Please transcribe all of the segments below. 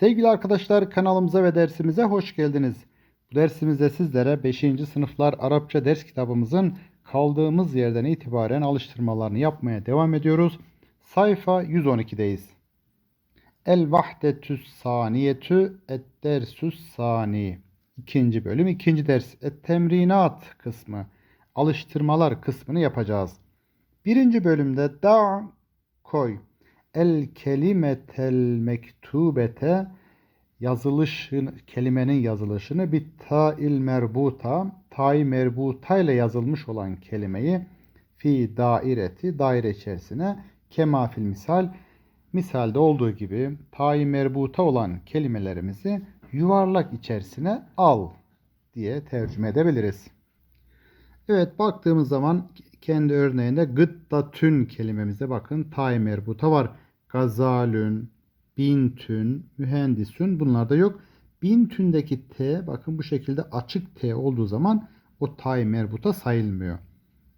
Sevgili arkadaşlar kanalımıza ve dersimize hoş geldiniz. Bu dersimizde sizlere 5. sınıflar Arapça ders kitabımızın kaldığımız yerden itibaren alıştırmalarını yapmaya devam ediyoruz. Sayfa 112'deyiz. El vahdetüs saniyetü et dersüs sani. İkinci bölüm ikinci ders. Et temrinat kısmı. Alıştırmalar kısmını yapacağız. Birinci bölümde da koy. El kelimetel mektubete yazılışın kelimenin yazılışını bir ta'il merbuta ta'i merbuta ile yazılmış olan kelimeyi fi daireti daire içerisine kemafil misal misalde olduğu gibi ta'i merbuta olan kelimelerimizi yuvarlak içerisine al diye tercüme edebiliriz. Evet baktığımız zaman kendi örneğinde gıddatün kelimemizde bakın tay merbuta var. Gazalün, bintün, mühendisün bunlarda yok. Bintündeki T bakın bu şekilde açık T olduğu zaman o tay merbuta sayılmıyor.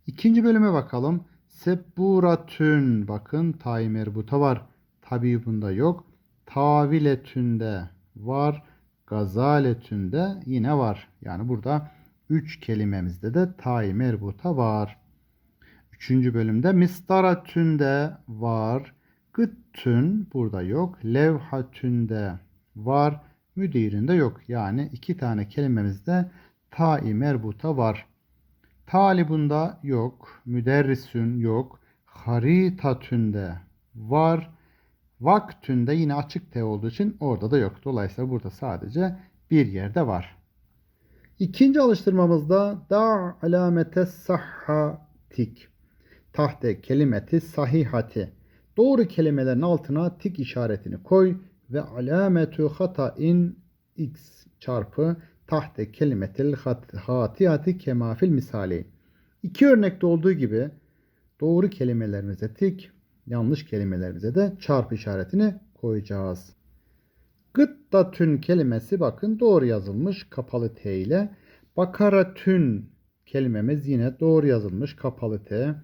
İkinci bölüme bakalım. Sebburatün bakın tay merbuta var. Tabii bunda yok. Taviletünde var. Gazaletünde yine var. Yani burada 3 kelimemizde de tay merbuta var. Üçüncü bölümde mistaratünde var. Gıttün burada yok. Levhatünde var. Müdirinde yok. Yani iki tane kelimemizde ta'i merbuta var. Talibunda yok. Müderrisün yok. Haritatünde var. Vaktünde yine açık T olduğu için orada da yok. Dolayısıyla burada sadece bir yerde var. İkinci alıştırmamızda da alamete sahhatik. Tahte kelimeti sahihati. Doğru kelimelerin altına tik işaretini koy ve alametu hata'in x çarpı tahte kelimetil hatiyati kemafil misali. İki örnekte olduğu gibi doğru kelimelerimize tik, yanlış kelimelerimize de çarpı işaretini koyacağız. Gıddatün kelimesi bakın doğru yazılmış kapalı T ile. Bakaratün kelimemiz yine doğru yazılmış kapalı T.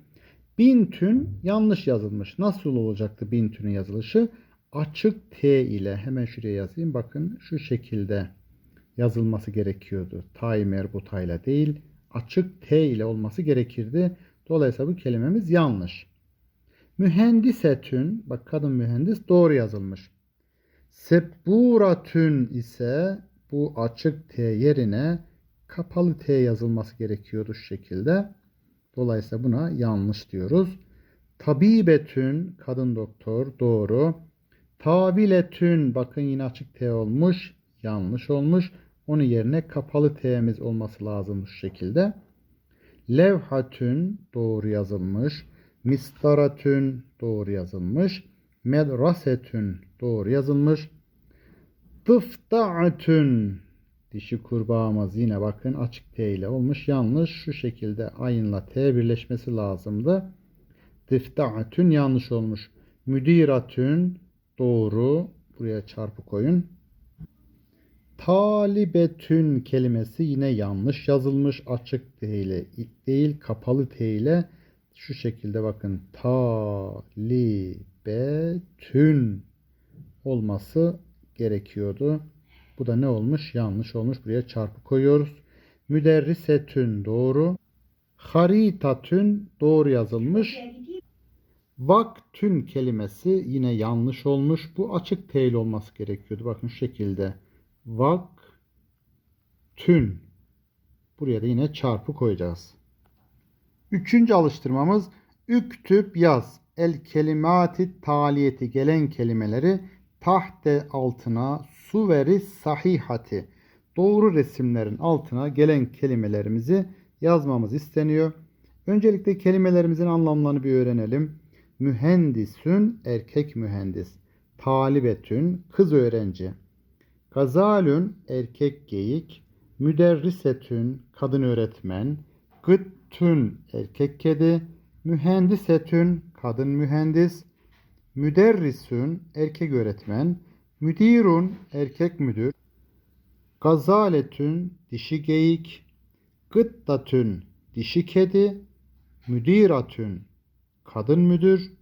Bintün yanlış yazılmış. Nasıl olacaktı bintünün yazılışı? Açık T ile hemen şuraya yazayım. Bakın şu şekilde yazılması gerekiyordu. Tay merbutayla değil açık T ile olması gerekirdi. Dolayısıyla bu kelimemiz yanlış. Mühendisetün bak kadın mühendis doğru yazılmış. Sebburatün ise bu açık T yerine kapalı T yazılması gerekiyordu şu şekilde. Dolayısıyla buna yanlış diyoruz. Tabibetün kadın doktor doğru. Taviletün bakın yine açık T olmuş. Yanlış olmuş. Onun yerine kapalı T'miz olması lazım şu şekilde. Levhatün doğru yazılmış. Mistaratün doğru yazılmış. Medrasetün doğru yazılmış. Tıfta'atün dişi kurbağamız yine bakın açık T ile olmuş. Yanlış şu şekilde ayınla T birleşmesi lazımdı. Tıfta'atün yanlış olmuş. Müdiratün doğru. Buraya çarpı koyun. Talibetün kelimesi yine yanlış yazılmış. Açık T ile değil kapalı T ile şu şekilde bakın talibetün olması gerekiyordu. Bu da ne olmuş? Yanlış olmuş. Buraya çarpı koyuyoruz. Müderrisetün doğru. Haritatün doğru yazılmış. Vaktün kelimesi yine yanlış olmuş. Bu açık T ile olması gerekiyordu. Bakın şu şekilde. Vaktün. Buraya da yine çarpı koyacağız. Üçüncü alıştırmamız üktüp yaz. El kelimati taliyeti gelen kelimeleri tahte altına su veri sahihati. Doğru resimlerin altına gelen kelimelerimizi yazmamız isteniyor. Öncelikle kelimelerimizin anlamlarını bir öğrenelim. Mühendisün erkek mühendis. Talibetün kız öğrenci. Gazalün erkek geyik. Müderrisetün kadın öğretmen. Gıttün erkek kedi. Mühendisetün kadın mühendis. Müderrisün erkek öğretmen. Müdirun erkek müdür. Gazaletün dişi geyik. Gıddatün dişi kedi. Müdiratün kadın müdür.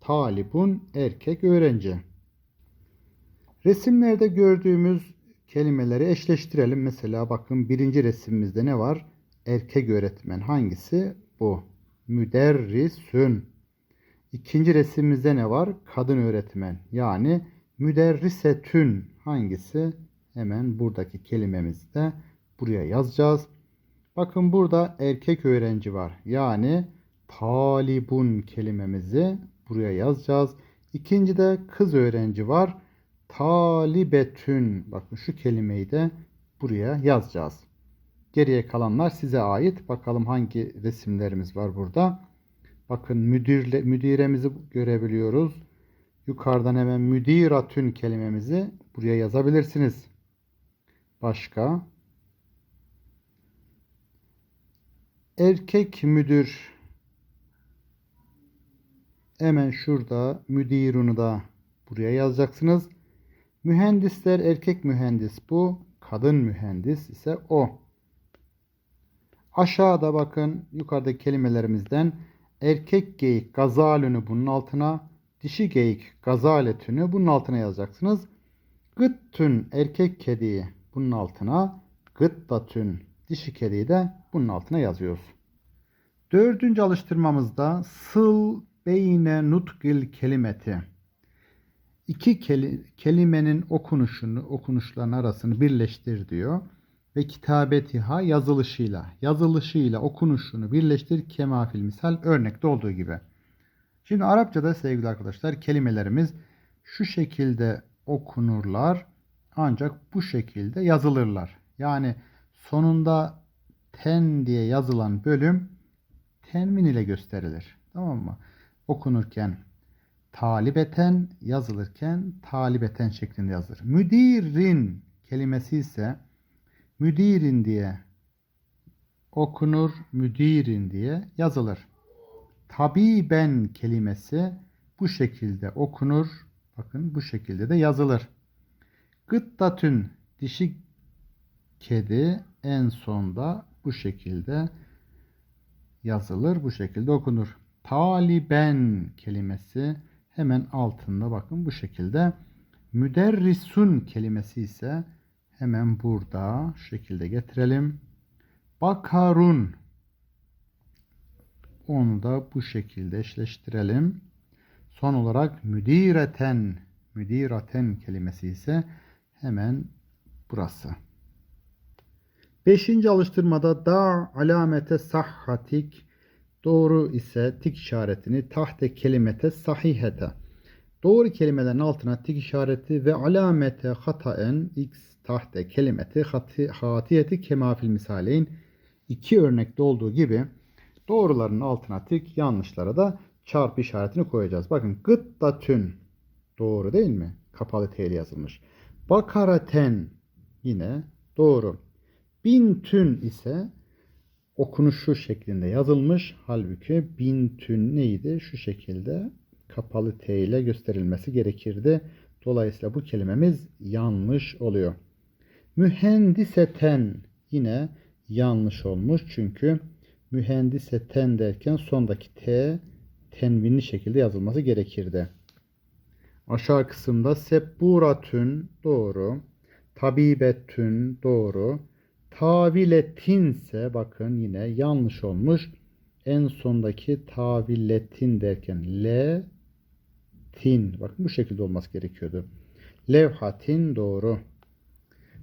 Talibun erkek öğrenci. Resimlerde gördüğümüz kelimeleri eşleştirelim. Mesela bakın birinci resimimizde ne var? Erkek öğretmen hangisi? Bu. Müderrisün. İkinci resimimizde ne var? Kadın öğretmen. Yani müderrisetün hangisi? Hemen buradaki kelimemizi de buraya yazacağız. Bakın burada erkek öğrenci var. Yani talibun kelimemizi buraya yazacağız. İkinci de kız öğrenci var. Talibetün. Bakın şu kelimeyi de buraya yazacağız. Geriye kalanlar size ait. Bakalım hangi resimlerimiz var burada. Bakın müdürle, müdiremizi görebiliyoruz. Yukarıdan hemen müdiratün kelimemizi buraya yazabilirsiniz. Başka? Erkek müdür. Hemen şurada müdirunu da buraya yazacaksınız. Mühendisler erkek mühendis bu. Kadın mühendis ise o. Aşağıda bakın yukarıdaki kelimelerimizden erkek geyik gazalünü bunun altına, dişi geyik gazaletünü bunun altına yazacaksınız. Gıttün erkek kediyi bunun altına, gıttatün dişi kediyi de bunun altına yazıyoruz. Dördüncü alıştırmamızda sıl beyne nutkil kelimeti. İki keli, kelimenin okunuşunu, okunuşların arasını birleştir diyor. Ve kitabetiha yazılışıyla, yazılışıyla okunuşunu birleştir kemafil misal örnekte olduğu gibi. Şimdi Arapçada sevgili arkadaşlar kelimelerimiz şu şekilde okunurlar ancak bu şekilde yazılırlar. Yani sonunda ten diye yazılan bölüm tenvin ile gösterilir. Tamam mı? Okunurken talibeten yazılırken talibeten şeklinde yazılır. Müdirin kelimesi ise müdirin diye okunur, müdirin diye yazılır. Tabiben kelimesi bu şekilde okunur. Bakın bu şekilde de yazılır. Gıttatün dişi kedi en sonda bu şekilde yazılır, bu şekilde okunur. Taliben kelimesi hemen altında bakın bu şekilde. Müderrisun kelimesi ise hemen burada şekilde getirelim. Bakarun onu da bu şekilde eşleştirelim. Son olarak müdireten müdiraten kelimesi ise hemen burası. Beşinci alıştırmada da alamete sahhatik doğru ise tik işaretini tahte kelimete sahihete doğru kelimelerin altına tik işareti ve alamete hataen x tahte kelimeti hati, hatiyeti kemafil misaleyn iki örnekte olduğu gibi doğruların altına tik yanlışlara da çarpı işaretini koyacağız. Bakın gıttatün doğru değil mi? Kapalı T ile yazılmış. Bakaraten yine doğru. Bintün ise okunuşu şeklinde yazılmış. Halbuki bintün neydi? Şu şekilde kapalı T ile gösterilmesi gerekirdi. Dolayısıyla bu kelimemiz yanlış oluyor. Mühendiseten yine yanlış olmuş. Çünkü mühendiseten derken sondaki T tenvinli şekilde yazılması gerekirdi. Aşağı kısımda sebburatün doğru. Tabibetün doğru. Taviletinse bakın yine yanlış olmuş. En sondaki taviletin derken le tin. Bakın bu şekilde olması gerekiyordu. Levhatin doğru.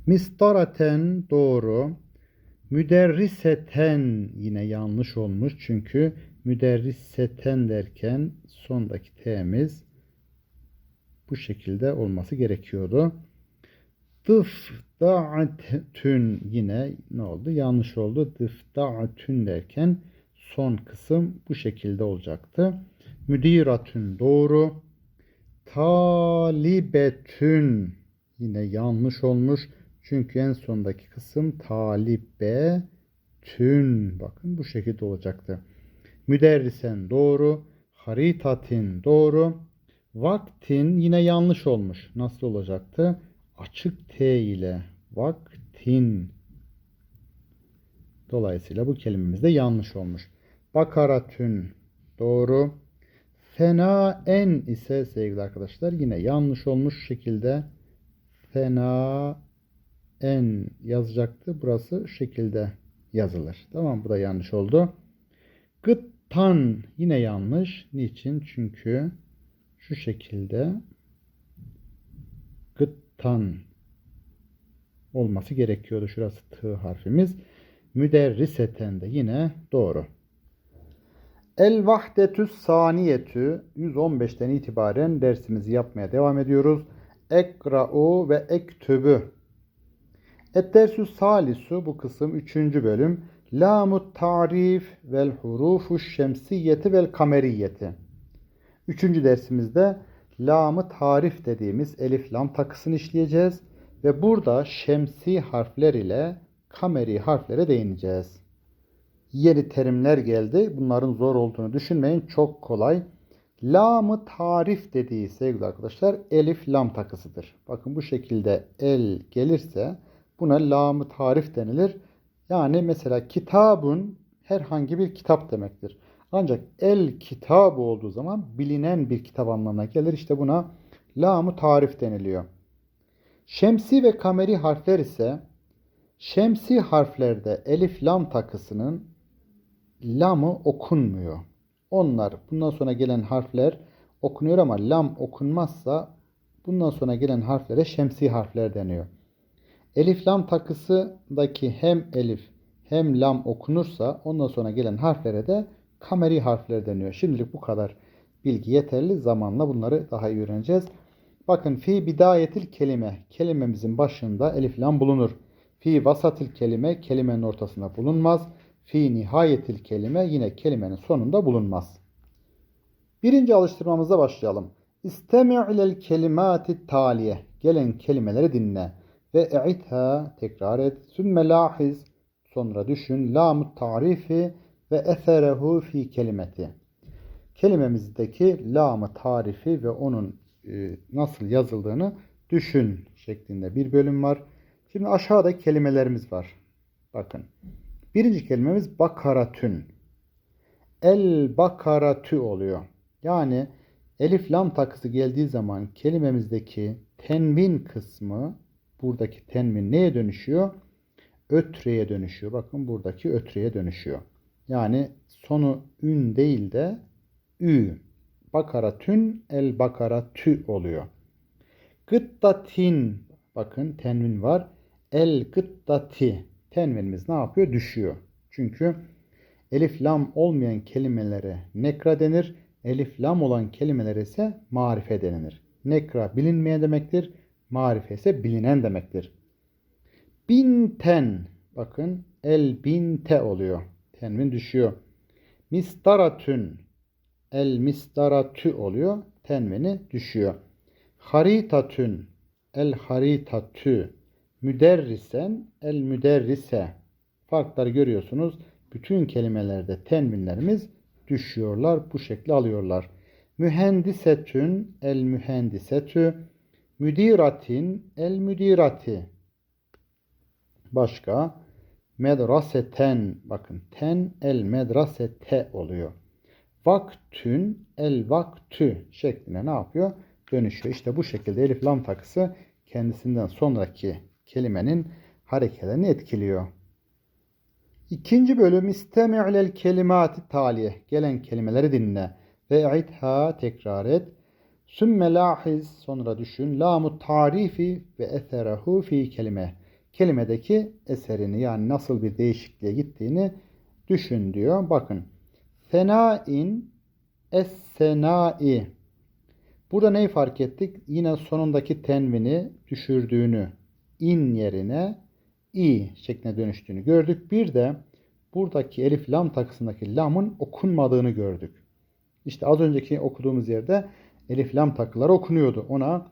Mistaraten doğru. Müderriseten yine yanlış olmuş. Çünkü müderriseten derken sondaki t'miz bu şekilde olması gerekiyordu. Dıfda'atün yine ne oldu? Yanlış oldu. Dıfda'atün derken son kısım bu şekilde olacaktı. Müdiratün doğru. Talibetün yine yanlış olmuş. Çünkü en sondaki kısım talibe tün. Bakın bu şekilde olacaktı. Müderrisen doğru. Haritatin doğru. Vaktin yine yanlış olmuş. Nasıl olacaktı? Açık T ile vaktin. Dolayısıyla bu kelimemiz de yanlış olmuş. Bakaratün doğru. Fena en ise sevgili arkadaşlar yine yanlış olmuş şekilde fena en yazacaktı. Burası şekilde yazılır. Tamam bu da yanlış oldu. Gıttan yine yanlış. Niçin? Çünkü şu şekilde gıttan olması gerekiyordu. Şurası t harfimiz. Müderriseten de yine doğru. El vahdetü saniyetü 115'ten itibaren dersimizi yapmaya devam ediyoruz. Ekra'u ve ektübü. Et-dersü salisu bu kısım 3. bölüm. Lamut tarif vel hurufu şemsiyeti vel kameriyeti. Üçüncü dersimizde lamı tarif dediğimiz elif lam takısını işleyeceğiz. Ve burada şemsi harfler ile kameri harflere değineceğiz. Yeni terimler geldi. Bunların zor olduğunu düşünmeyin. Çok kolay. Lamı tarif dediği sevgili arkadaşlar elif lam takısıdır. Bakın bu şekilde el gelirse buna lamı tarif denilir. Yani mesela kitabın herhangi bir kitap demektir. Ancak el kitabı olduğu zaman bilinen bir kitap anlamına gelir. İşte buna lamı tarif deniliyor. Şemsi ve kameri harfler ise şemsi harflerde elif lam takısının lamı okunmuyor. Onlar bundan sonra gelen harfler okunuyor ama lam okunmazsa bundan sonra gelen harflere şemsi harfler deniyor. Elif lam takısındaki hem elif hem lam okunursa ondan sonra gelen harflere de kameri harfler deniyor. Şimdilik bu kadar bilgi yeterli. Zamanla bunları daha iyi öğreneceğiz. Bakın fi bidayetil kelime kelimemizin başında elif lam bulunur. Fi vasatil kelime kelimenin ortasında bulunmaz. Fi nihayetil kelime yine kelimenin sonunda bulunmaz. Birinci alıştırmamıza başlayalım. İstemi' ilel kelimati taliye. Gelen kelimeleri dinle. Ve e'itha tekrar et. Sümme lahiz. Sonra düşün. Lamut tarifi ve eserehu fi kelimeti. Kelimemizdeki lamı tarifi ve onun e, nasıl yazıldığını düşün şeklinde bir bölüm var. Şimdi aşağıda kelimelerimiz var. Bakın. Birinci kelimemiz bakaratün. El bakaratü oluyor. Yani elif lam takısı geldiği zaman kelimemizdeki tenvin kısmı buradaki tenvin neye dönüşüyor? Ötreye dönüşüyor. Bakın buradaki ötreye dönüşüyor. Yani sonu ün değil de ü. Bakaratün el bakaratü oluyor. Gıttatin bakın tenvin var. El gıttati tenvinimiz ne yapıyor? Düşüyor. Çünkü elif lam olmayan kelimelere nekra denir. Elif lam olan kelimelere ise marife denilir. Nekra bilinmeyen demektir. Marife ise bilinen demektir. Binten bakın el binte oluyor. Tenvin düşüyor. Mistaratün el mistaratü oluyor. Tenvini düşüyor. Haritatün el haritatü müderrisen el müderrise farkları görüyorsunuz. Bütün kelimelerde tenvinlerimiz düşüyorlar. Bu şekli alıyorlar. Mühendisetün el mühendisetü müdiratin el müdirati başka medraseten bakın ten el medrasete oluyor. Vaktün el vaktü şeklinde ne yapıyor? Dönüşüyor. İşte bu şekilde elif lam takısı kendisinden sonraki kelimenin hareketlerini etkiliyor. İkinci bölüm istemi'lel kelimati taliye. Gelen kelimeleri dinle. Ve itha tekrar et. Sümme lahiz sonra düşün. Lamu tarifi ve eserehu fi kelime. Kelimedeki eserini yani nasıl bir değişikliğe gittiğini düşün diyor. Bakın. Fenain es-senai. Burada neyi fark ettik? Yine sonundaki tenvini düşürdüğünü in yerine i şekline dönüştüğünü gördük. Bir de buradaki elif lam takısındaki lamın okunmadığını gördük. İşte az önceki okuduğumuz yerde elif lam takıları okunuyordu. Ona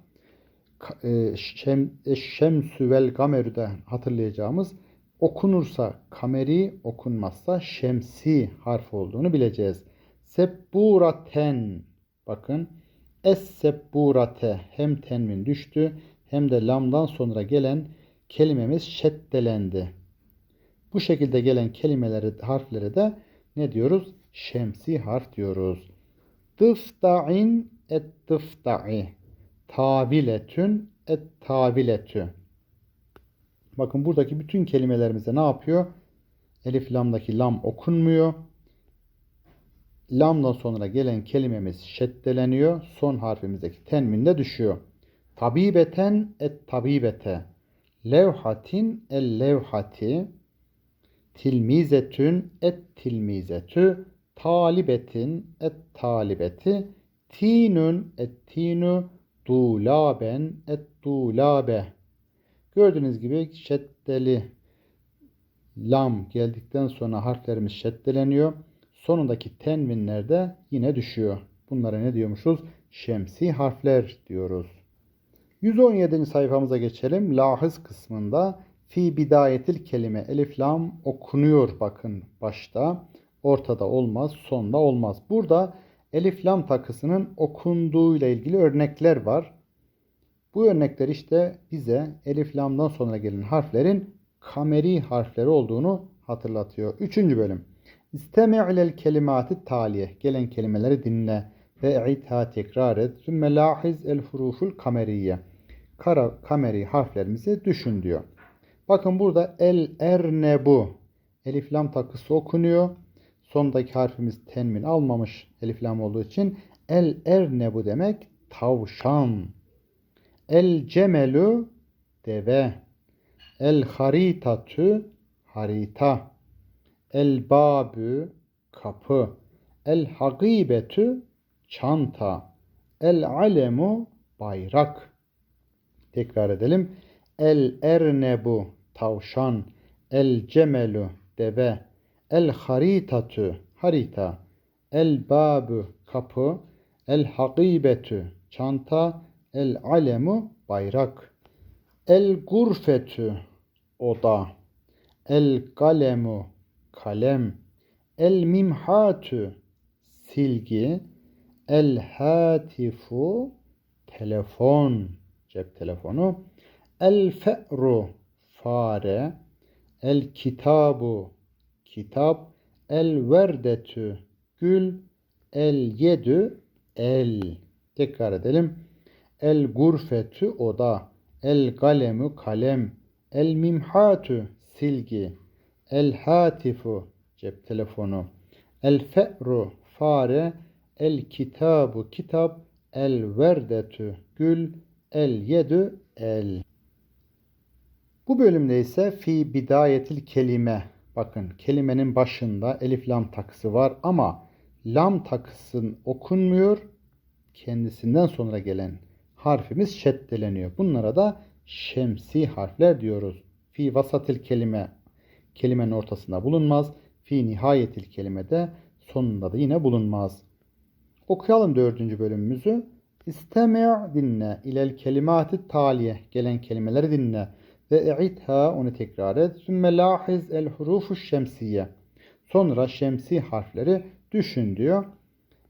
e, şem, e, şemsü vel kamerü de hatırlayacağımız okunursa kameri okunmazsa şemsi harf olduğunu bileceğiz. Sebburaten bakın es sebburate hem tenmin düştü hem de lamdan sonra gelen kelimemiz şeddelendi. Bu şekilde gelen kelimeleri, harflere de ne diyoruz? Şemsi harf diyoruz. Dıfta'in et dıfta'i. Taviletün et taviletü. Bakın buradaki bütün kelimelerimize ne yapıyor? Elif lamdaki lam okunmuyor. Lamdan sonra gelen kelimemiz şeddeleniyor. Son harfimizdeki tenvinde düşüyor. Tabibeten et tabibete. Levhatin el levhati. Tilmizetün et tilmizetü. Talibetin et talibeti. Tinün et tinu. Dulaben et dulabe. Gördüğünüz gibi şeddeli lam geldikten sonra harflerimiz şeddeleniyor. Sonundaki tenvinler de yine düşüyor. Bunlara ne diyormuşuz? Şemsi harfler diyoruz. 117. sayfamıza geçelim. Lahız kısmında fi bidayetil kelime elif lam okunuyor bakın başta. Ortada olmaz, sonda olmaz. Burada elif lam takısının okunduğuyla ilgili örnekler var. Bu örnekler işte bize elif lamdan sonra gelen harflerin kameri harfleri olduğunu hatırlatıyor. Üçüncü bölüm. İstemi' ilel kelimati taliye. Gelen kelimeleri dinle ve i'tha tekrar et. Sümme lahiz el huruful kameriye. Kara, kameri harflerimizi düşün diyor. Bakın burada el ernebu. Elif lam takısı okunuyor. Sondaki harfimiz tenmin almamış elif lam olduğu için el ernebu demek tavşan. El cemelu deve. El haritatü harita. El babü kapı. El hagibetü çanta. El alemu bayrak. Tekrar edelim. El ernebu tavşan. El cemelu deve. El haritatü harita. El babü kapı. El hagibetü çanta. El alemu bayrak. El gurfetü oda. El kalemu kalem. El mimhatü silgi. El hatifu telefon cep telefonu. El fe'ru fare. El kitabu kitap. El verdetü gül. El yedü el. Tekrar edelim. El gurfetü oda. El kalemu kalem. El mimhatü silgi. El hatifu cep telefonu. El fe'ru fare. El kitabu kitap. El verdetü gül. El yedü el. Bu bölümde ise fi bidayetil kelime. Bakın kelimenin başında elif lam takısı var ama lam takısın okunmuyor. Kendisinden sonra gelen harfimiz şeddeleniyor. Bunlara da şemsi harfler diyoruz. Fi vasatil kelime kelimenin ortasında bulunmaz. Fi nihayetil kelime de sonunda da yine bulunmaz. Okuyalım dördüncü bölümümüzü. İstemi' dinle ilel kelimati taliye gelen kelimeleri dinle ve i'itha onu tekrar et. Sümme lahiz el hurufu şemsiye. Sonra şemsi harfleri düşün diyor.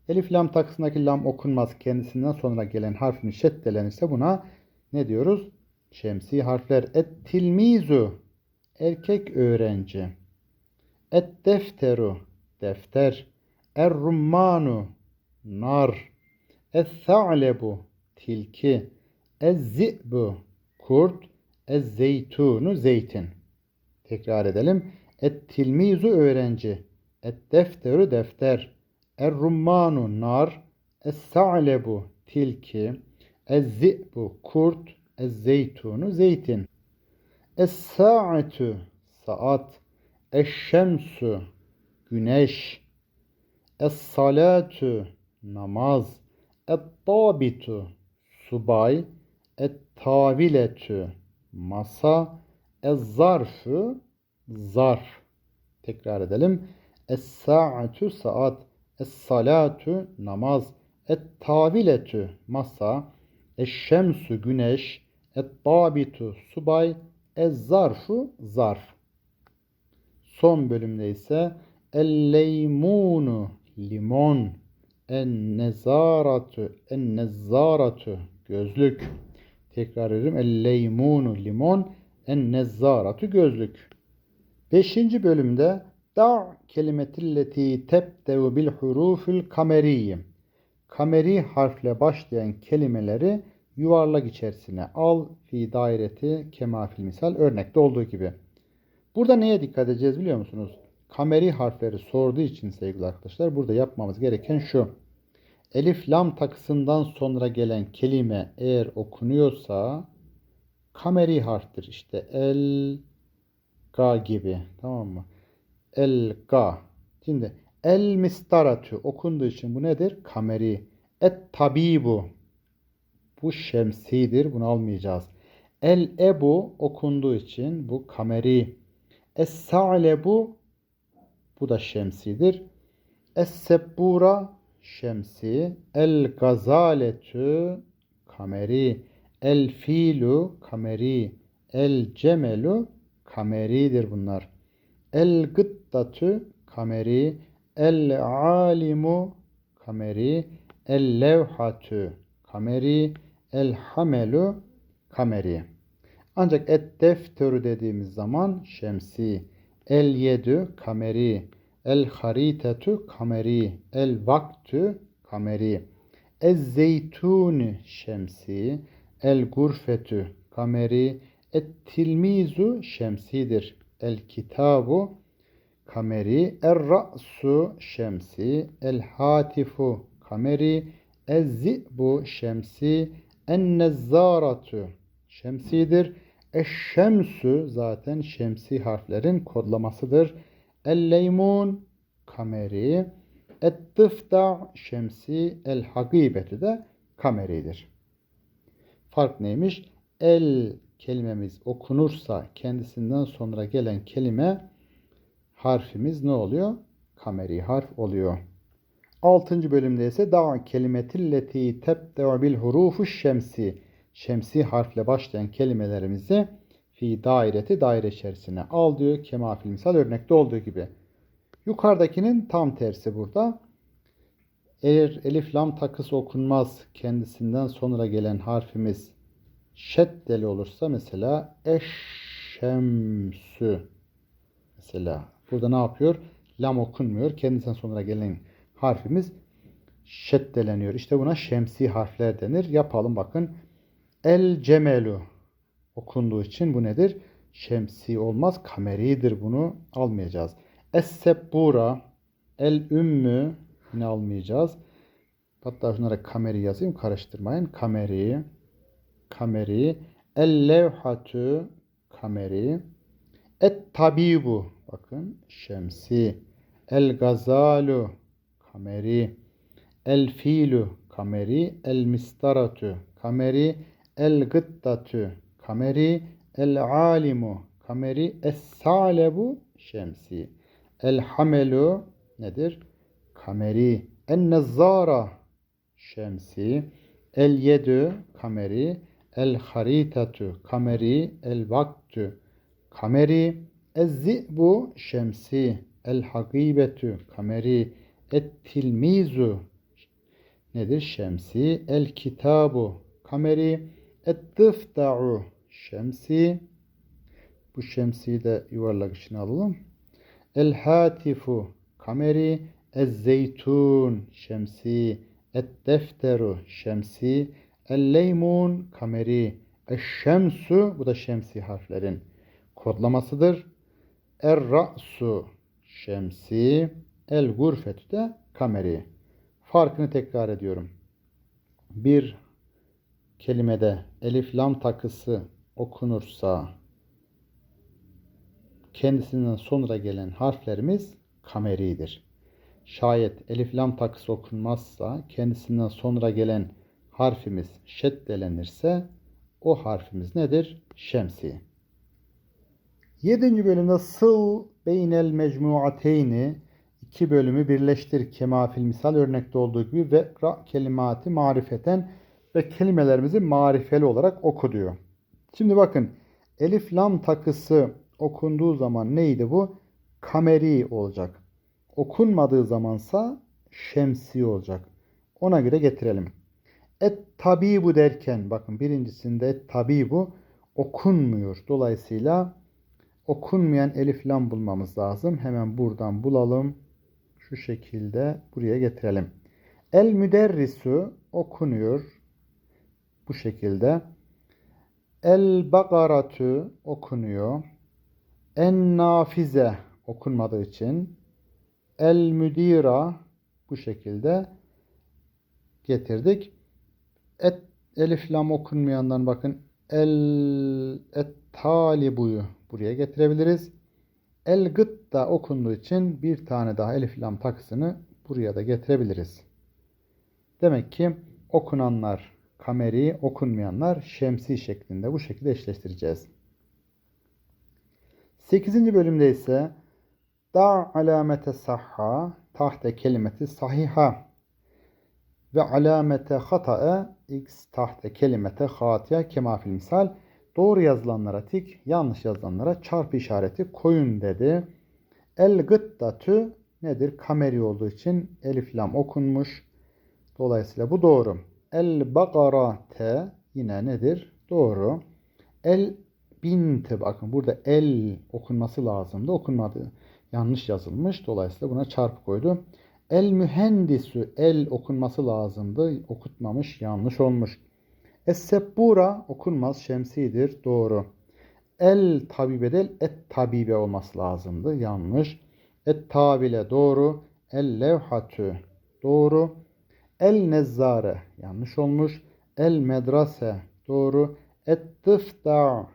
Elif lam takısındaki lam okunmaz. Kendisinden sonra gelen harfin şeddelenirse buna ne diyoruz? Şemsi harfler. Et tilmizu erkek öğrenci. Et defteru defter. Er rummanu nar. Es sa'lebu tilki. Ez zi'bu kurt. Ez zeytunu zeytin. Tekrar edelim. Et tilmizu öğrenci. Et defteru defter. Er rummanu nar. Es sa'lebu tilki. Ez zi'bu kurt. Ez zeytunu zeytin. Es sa'atu saat. Es şemsu güneş. Es salatu namaz. Et tabitu subay. Et taviletü masa. Ez zarfı zarf. Tekrar edelim. Es sa'atu saat. Es salatu namaz. Et taviletü masa. Es şemsu güneş. Et tabitu subay. Ez zarfu zarf. Son bölümde ise el leymunu limon. En nezaratu en nezzaratu gözlük. Tekrar ediyorum. El leymunu limon. En nezzaratu gözlük. Beşinci bölümde da kelimetilleti tebdevu bil hurufil kameriyi. Kameri harfle başlayan kelimeleri yuvarlak içerisine al fi daireti kema fil misal örnekte olduğu gibi. Burada neye dikkat edeceğiz biliyor musunuz? Kameri harfleri sorduğu için sevgili arkadaşlar burada yapmamız gereken şu. Elif lam takısından sonra gelen kelime eğer okunuyorsa kameri harftir. İşte el ga gibi tamam mı? El ga. Şimdi el mistaratu okunduğu için bu nedir? Kameri. Et tabibu. Bu şemsidir. Bunu almayacağız. El ebu okunduğu için bu kameri. Es sa'lebu bu da şemsidir. Es sebbura şemsi. El gazaletü kameri. El filu kameri. El cemelu kameridir bunlar. El gıddatü kameri. El alimu kameri. El levhatü kameri. El hamelu kameri. Ancak et defterü dediğimiz zaman şemsi. El yedü kameri. El haritetu kameri. El vaktü kameri. Ez zeytuni şemsi. El gurfetü kameri. Et tilmizu şemsidir. El kitabu kameri. Er ra'su şemsi. El hatifu kameri. Ez zi'bu şemsi. En nezzaratu şemsidir. Eşşemsü zaten şemsi harflerin kodlamasıdır. El-leymun kameri. Et-tıfta şemsi. El-hagibetü de kameridir. Fark neymiş? El kelimemiz okunursa kendisinden sonra gelen kelime harfimiz ne oluyor? Kameri harf oluyor. Altıncı bölümde ise da kelimetilleti tebde'u bil hurufu şemsi şemsi harfle başlayan kelimelerimizi fi daireti daire içerisine al diyor. Kemafil misal örnekte olduğu gibi. Yukarıdakinin tam tersi burada. Eğer elif lam takısı okunmaz kendisinden sonra gelen harfimiz şeddeli olursa mesela eşşemsü mesela burada ne yapıyor? Lam okunmuyor. Kendisinden sonra gelen harfimiz şeddeleniyor. İşte buna şemsi harfler denir. Yapalım bakın. El cemelu okunduğu için bu nedir? Şemsi olmaz. Kameridir bunu almayacağız. Es sebbura el ümmü yine almayacağız. Hatta şunlara kameri yazayım karıştırmayın. Kameri kameri el levhatu kameri et tabibu bakın şemsi el gazalu kameri el filu kameri el mistaratu kameri el gıddatü kameri el alimu kameri es salebu şemsi. El hamelu nedir? Kameri. En nezzara şemsi. El yedü kameri. El haritatu kameri. El vaktü kameri. Ez zi'bu şemsi. El hagibetü kameri. Et tilmizu nedir? Şemsi. El kitabu kameri. Et dıfta'u şemsi bu şemsiyi de yuvarlak içine alalım. El hatifu kameri ez zeytun şemsi et defteru şemsi el leymun kameri eşşemsu bu da şemsi harflerin kodlamasıdır. Er ra'su şemsi el gurfetü de kameri. Farkını tekrar ediyorum. Bir kelimede elif lam takısı okunursa kendisinden sonra gelen harflerimiz kameridir. Şayet elif lam takısı okunmazsa kendisinden sonra gelen harfimiz şeddelenirse o harfimiz nedir? Şemsi. 7. bölümde sıl beynel mecmuateyni iki bölümü birleştir kemafil misal örnekte olduğu gibi ve ra kelimati marifeten ve kelimelerimizi marifeli olarak oku diyor. Şimdi bakın elif lam takısı okunduğu zaman neydi bu? Kameri olacak. Okunmadığı zamansa şemsi olacak. Ona göre getirelim. Et tabibu derken bakın birincisinde et tabibu okunmuyor. Dolayısıyla okunmayan elif lam bulmamız lazım. Hemen buradan bulalım. Şu şekilde buraya getirelim. El müderrisu okunuyor. Bu şekilde. El bakaratu okunuyor. En nafize okunmadığı için el müdira bu şekilde getirdik. Et elif lam okunmayandan bakın el et talibuyu buraya getirebiliriz. El gıt da okunduğu için bir tane daha elif lam takısını buraya da getirebiliriz. Demek ki okunanlar kameri, okunmayanlar şemsi şeklinde bu şekilde eşleştireceğiz. 8. bölümde ise da alamete sahha tahte kelimeti sahiha ve alamete hatae x tahte kelimete hatiye kema fil misal doğru yazılanlara tik yanlış yazılanlara çarpı işareti koyun dedi. El gıddatü nedir? Kameri olduğu için elif lam okunmuş. Dolayısıyla bu doğru. El bakarate yine nedir? Doğru. El binte bakın burada el okunması lazımdı. Okunmadı. Yanlış yazılmış. Dolayısıyla buna çarpı koydu. El mühendisü el okunması lazımdı. Okutmamış. Yanlış olmuş. Es-sebbura okunmaz. Şemsidir. Doğru. El tabibe değil et tabibe olması lazımdı. Yanlış. Et tabile doğru. El levhatü doğru. El nezzare yanlış olmuş. El medrase doğru. Et tıfta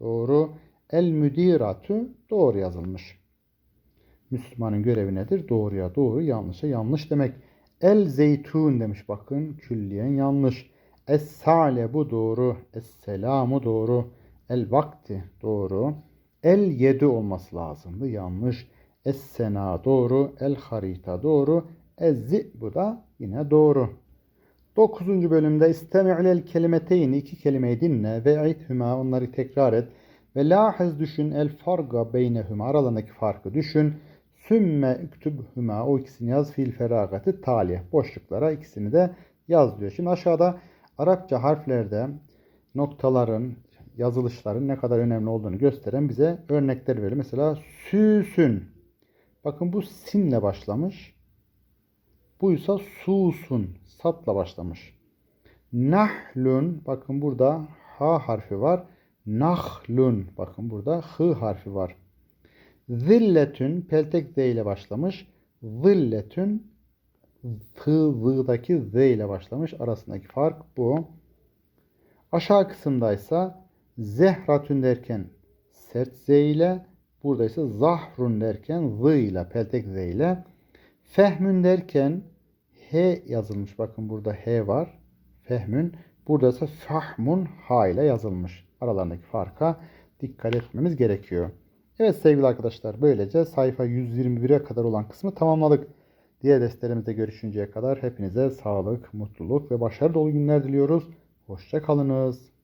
doğru. El müdiratü doğru yazılmış. Müslümanın görevi nedir? Doğruya doğru, yanlışa yanlış demek. El zeytun demiş bakın külliyen yanlış. Es sale bu doğru. Es selamu doğru. El vakti doğru. El yedi olması lazımdı yanlış. Es sena doğru. El harita doğru. Ez bu da yine doğru. 9. bölümde istemi'lel kelimeteyni iki kelimeyi dinle ve ithüma onları tekrar et ve lahiz düşün el farga beynehüma aralarındaki farkı düşün. Sümme üktübhüma o ikisini yaz fil feragati talih boşluklara ikisini de yaz diyor. Şimdi aşağıda Arapça harflerde noktaların yazılışların ne kadar önemli olduğunu gösteren bize örnekler veriyor. Mesela süsün. Bakın bu sinle başlamış. Buysa susun. Satla başlamış. Nahlun. Bakın burada ha harfi var. Nahlun. Bakın burada hı harfi var. Zilletün. Peltek z ile başlamış. Zilletün. Hı v'daki z ile başlamış. Arasındaki fark bu. Aşağı kısımdaysa zehratün derken sert z ile burada ise zahrun derken z ile peltek z ile fehmün derken h yazılmış. Bakın burada h var. Fehmün. Burada ise fahmun ha ile yazılmış. Aralarındaki farka dikkat etmemiz gerekiyor. Evet sevgili arkadaşlar böylece sayfa 121'e kadar olan kısmı tamamladık. Diğer derslerimizde görüşünceye kadar hepinize sağlık, mutluluk ve başarı dolu günler diliyoruz. Hoşça kalınız.